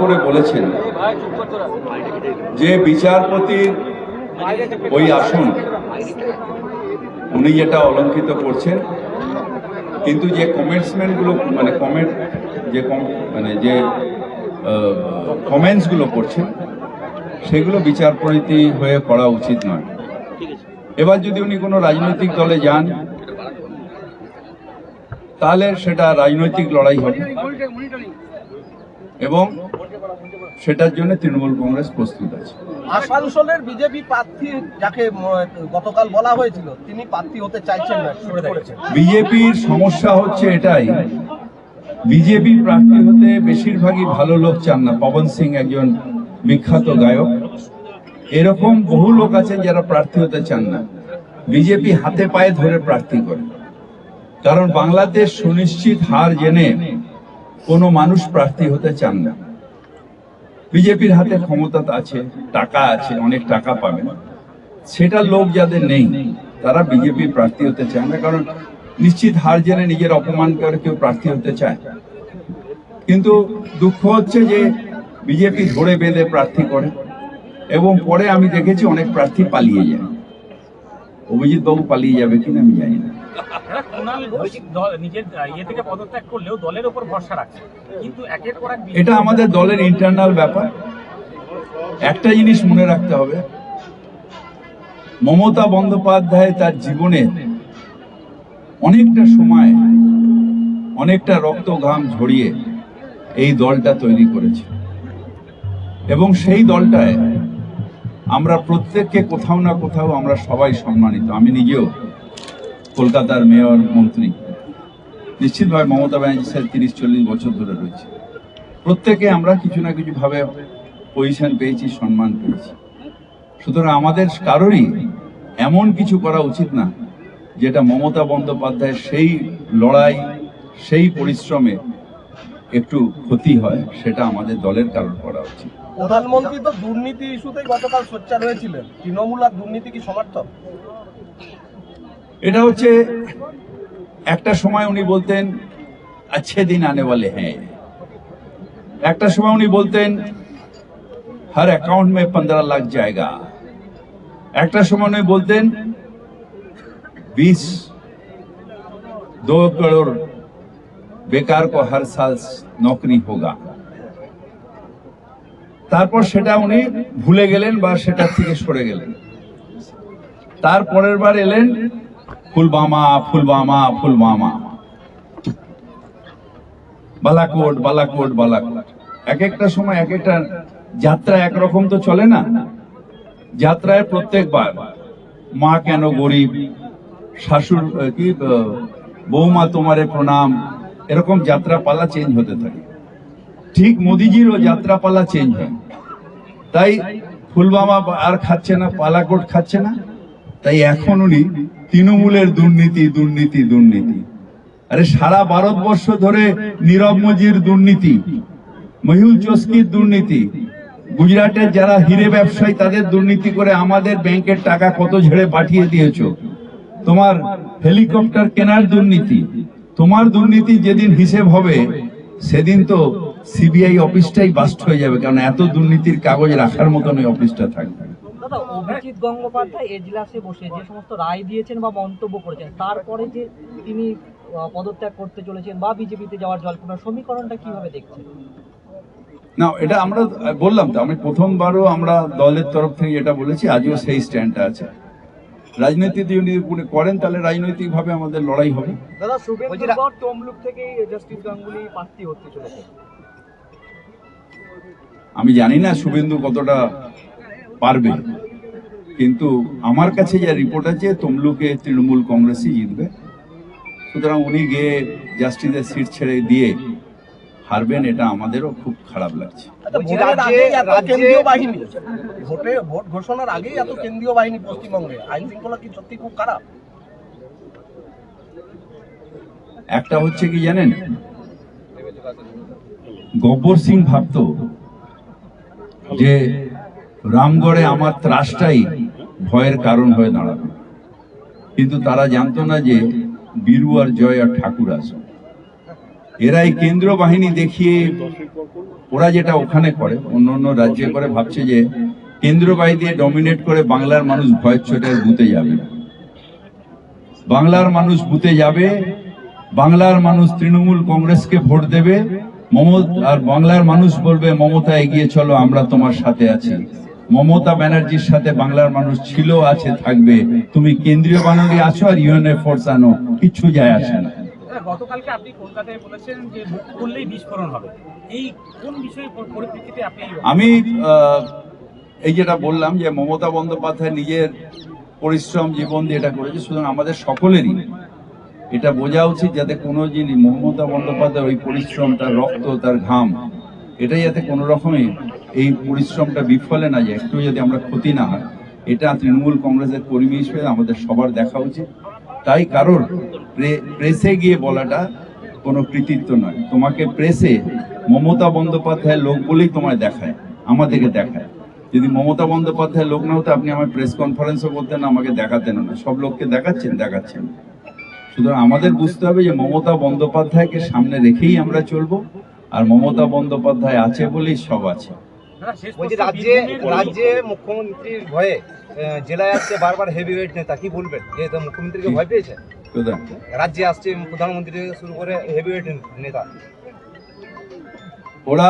করে বলেছেন যে বিচারপতির ওই আসন, উনি যেটা অলঙ্কিত করছেন, কিন্তু যে কমেন্টসমেন্টগুলো মানে কমেন্ট যে মানে যে কমেন্টসগুলো করছেন, সেগুলো বিচারপতি হয়ে করা উচিত নয়। এবার যদি উনি কোনো রাজনৈতিক দলে যান, তাহলে সেটা রাজনৈতিক লড়াই হবে। এবং সেটার জন্য তৃণমূল কংগ্রেস প্রস্তুত আছে। আসানসোলের বিজেপি প্রার্থী যাকে গতকাল বলা হয়েছিল তিনি প্রার্থী হতে চাইছেন না বিজেপির সমস্যা হচ্ছে এটাই বিজেপি প্রার্থী হতে বেশিরভাগই ভালো লোক চান না। পবন সিং একজন বিখ্যাত গায়ক। এরকম বহু লোক আছেন যারা প্রার্থী হতে চান না। বিজেপি হাতে পায়ে ধরে প্রার্থী করে। কারণ বাংলাদেশ সুনিশ্চিত হার জেনে কোনো মানুষ প্রার্থী হতে চান না। বিজেপির হাতে ক্ষমতা আছে, টাকা আছে, অনেক টাকা পাবে সেটা লোক যাদের নেই, তারা বিজেপি প্রার্থী হতে চায় না, কারণ নিশ্চিত হার জেনে নিজের অপমান করে কেউ প্রার্থী হতে চায়। কিন্তু দুঃখ হচ্ছে যে বিজেপি ধরে বেঁধে প্রার্থী করে, এবং পরে আমি দেখেছি অনেক প্রার্থী পালিয়ে যায়। অভিজিৎ বাবু পালিয়ে যাবে কিনা আমি জানি না। কুণাল ঘোষ নিজের ইয়ে থেকে পদত্যাগ করলেও দলের উপর ভরসা রাখছে। কিন্তু একের পর এক এটা আমাদের দলের ইন্টারনাল ব্যাপার। একটা জিনিস মনে রাখতে হবে, মমতা বন্দ্যোপাধ্যায় তার জীবনে অনেকটা সময়, অনেকটা রক্ত ঘাম ঝরিয়ে এই দলটা তৈরি করেছে। এবং সেই দলটায় আমরা প্রত্যেককে কোথাও না কোথাও আমরা সবাই সম্মানিত। আমি নিজেও কলকাতার মেয়র মন্ত্রী। নিশ্চিতভাবে মমতা ব্যানার্জি সাথে তিরিশ, চল্লিশ বছর ধরে রয়েছে। প্রত্যেকে আমরা কিছু না কিছু ভাবে পজিশন পেয়েছি, সম্মান পেয়েছি। সুতরাং আমাদের কারোরই এমন কিছু করা উচিত না, যেটা মমতা বন্দ্যোপাধ্যায়ের সেই লড়াই, সেই পরিশ্রমে একটু ক্ষতি হয়, সেটা আমাদের দলের কারণ করা উচিত। প্রধানমন্ত্রী তো দুর্নীতি ইস্যুতেই গতকাল সোচ্চার হয়েছিলেন। তৃণমূল আর দুর্নীতি কি সমর্থক? এটা হচ্ছে, একটা সময় উনি বলতেন আচ্ছে দিন আনে বলে হ্যাঁ একটা সময় উনি বলতেন হর অ্যাকাউন্ট মে পনেরো লাখ জায়গা একটা সময় উনি বলতেন বিশ দো করোড় বেকার কো হর সাল নৌকরি হোগা তারপর সেটা উনি ভুলে গেলেন বা সেটা থেকে সরে গেলেন। তারপরের বার এলেন ফুলবামা ফুলবামা ফুলবামা। বালাকোট বালাকোট বালাকোট। এক একটা সময় এক একটা যাত্রা একরকম তো চলে না? যাত্রায় প্রত্যেকবার মা কেন গরিব? শাশুর কি বৌমা তোমারে প্রণাম। এরকম যাত্রা পালা চেঞ্জ হতে থাকে। ঠিক মোদিজিরও যাত্রা পালা চেঞ্জ হয়। তাই ফুলবামা আর খাচ্ছে না পালাকোট খাচ্ছে না। তাই এখন উনি তৃণমূলের দুর্নীতি দুর্নীতি দুর্নীতি। আরে সারা ভারতবর্ষ ধরে নীরব মজির দুর্নীতি, মহিউল চস্কির দুর্নীতি, গুজরাটের যারা হিরে ব্যবসায়ী তাদের দুর্নীতি করে আমাদের ব্যাংকের টাকা কত ঝেড়ে পাঠিয়ে দিয়েছ? তোমার হেলিকপ্টার কেনার দুর্নীতি, তোমার দুর্নীতি যেদিন হিসেব হবে, সেদিন তো সিবিআই অফিসটাই বাস্ট হয়ে যাবে কারণ এত দুর্নীতির কাগজ রাখার মতন ওই অফিসটা থাকবে। অভিজিৎ গঙ্গোপাধ্যায় এজলাসে বসে যে সমস্ত রায় দিয়েছেন বা মন্তব্য করেছেন তারপরে যে তিনি পদত্যাগ করতে চলেছেন বা বিজেপিতে যাওয়ার জল্পনা সমীকরণটা কীভাবে দেখছেন? না এটা আমরা বললাম তো আমি প্রথমবারও আমরা দলের তরফ থেকে এটা বলেছি আজও সেই স্ট্যান্ডটা আছে। রাজনীতি যদি উনি করেন তাহলে রাজনৈতিক ভাবে আমাদের লড়াই হবে। দাদা শুভেন্দু তমলুক থেকে জাস্টিস গাঙ্গুলি প্রার্থী হতে চলেছে আমি জানি না শুভেন্দু কতটা পারবে। কিন্তু আমার কাছে যা রিপোর্ট আছে তমলুকে তৃণমূল কংগ্রেসই জিতবে। সুতরাং উনি গিয়ে জাস্টিসের সিট ছেড়ে দিয়ে হারবেন এটা আমাদেরও খুব খারাপ লাগছে। আচ্ছা, আগেই এত কেন্দ্রীয় বাহিনী ভোটে ভোট ঘোষণার আগেই এত কেন্দ্রীয় বাহিনী পশ্চিমবঙ্গে আইন শৃঙ্খলা কি সত্যি খুব খারাপ? একটা হচ্ছে কি জানেন? গব্বর সিং ভাবতো যে রামগড়ে আমার ত্রাসটাই ভয়ের কারণ হয়ে দাঁড়াবে। কিন্তু তারা জানতো না যে বীরু আর জয় আর ঠাকুর আসবে এরা এই কেন্দ্র বাহিনী দেখিয়ে ওরা যেটা ওখানে করে, অন্য অন্য রাজ্যে করে, ভাবছে যে কেন্দ্র বাহিনী দিয়ে ডমিনেট করে বাংলার মানুষ ভয়ের চোটে বুতে যাবে বাংলার মানুষ বুতে যাবে, বাংলার মানুষ তৃণমূল কংগ্রেসকে ভোট দেবে, মমতা আর বাংলার মানুষ বলবে, মমতা এগিয়ে চলো, আমরা তোমার সাথে আছি। মমতা ব্যানার্জির সাথে বাংলার মানুষ ছিল আছে থাকবে। তুমি কেন্দ্রীয় বাহিনী আছো আর ইউএনএ ফোর্স আনো কিচ্ছু যায় আসে না। গতকালকে আপনি কলকাতায় বলেছেন যে মুখ বিস্ফোরণ হবে। এই কোন বিষয়ে পরিপ্রেক্ষিতে আপনি আমি এই যেটা বললাম যে মমতা বন্দ্যোপাধ্যায় নিজের পরিশ্রম জীবন দিয়ে এটা করেছে সুতরাং আমাদের সকলেরই এটা বোঝা উচিত যাতে কোনো জিনিস মমতা বন্দ্যোপাধ্যায় ওই পরিশ্রম তার রক্ত তার ঘাম এটা যাতে কোনো রকমে এই পরিশ্রমটা বিফলে না যায় একটু যদি আমরা ক্ষতি না হয়, এটা তৃণমূল কংগ্রেসের কর্মী হিসেবে আমাদের সবার দেখা উচিত। তাই কারোর প্রে- প্রেসে গিয়ে বলাটা কোনো কৃতিত্ব নয়। তোমাকে প্রেসে মমতা বন্দ্যোপাধ্যায়ের লোক বলেই তোমায় দেখায়, আমাদেরকে দেখায়। যদি মমতা বন্দ্যোপাধ্যায়ের লোক না হতো আপনি আমার প্রেস কনফারেন্সও করতেন আমাকে দেখাতেন না। সব লোককে দেখাচ্ছেন দেখাচ্ছেন। সুতরাং আমাদের বুঝতে হবে যে, মমতা বন্দ্যোপাধ্যায়কে সামনে রেখেই আমরা চলবো, আর মমতা বন্দ্যোপাধ্যায় আছে বলেই সব আছে। বলছি রাজ্যে রাজ্যে মুখ্যমন্ত্রীর ভয়ে জেলায় আসছে বারবার হেভিওয়েট নেতা কি বলবেন? যেহেতু মুখ্যমন্ত্রীকে ভয় পেয়েছে? রাজ্যে আসছে প্রধানমন্ত্রী থেকে শুরু করে হেভিওয়েট নেতা। ওরা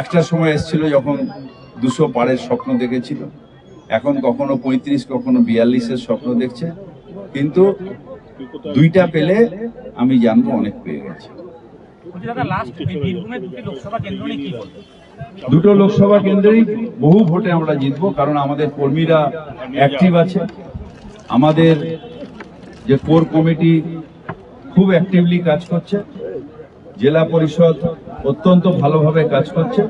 একটা সময় এসেছিল যখন দুশো পারের স্বপ্ন দেখেছিল। এখন কখনো পঁয়ত্রিশ কখনো বিয়াল্লিশের স্বপ্ন দেখছে। কিন্তু দুইটা পেলে আমি জানব অনেক পেয়ে গেছে। দাদা লাস্ট দুটি লোকসভা কেন্দ্র নিয়ে কি বলবেন? দুটো লোকসভা কেন্দ্রেই বহু ভোটে আমরা জিতব, কারণ আমাদের কর্মীরা অ্যাক্টিভ আছে। আমাদের যে কোর কমিটি খুব অ্যাক্টিভলি কাজ করছে। জেলা পরিষদ অত্যন্ত ভালোভাবে কাজ করছে।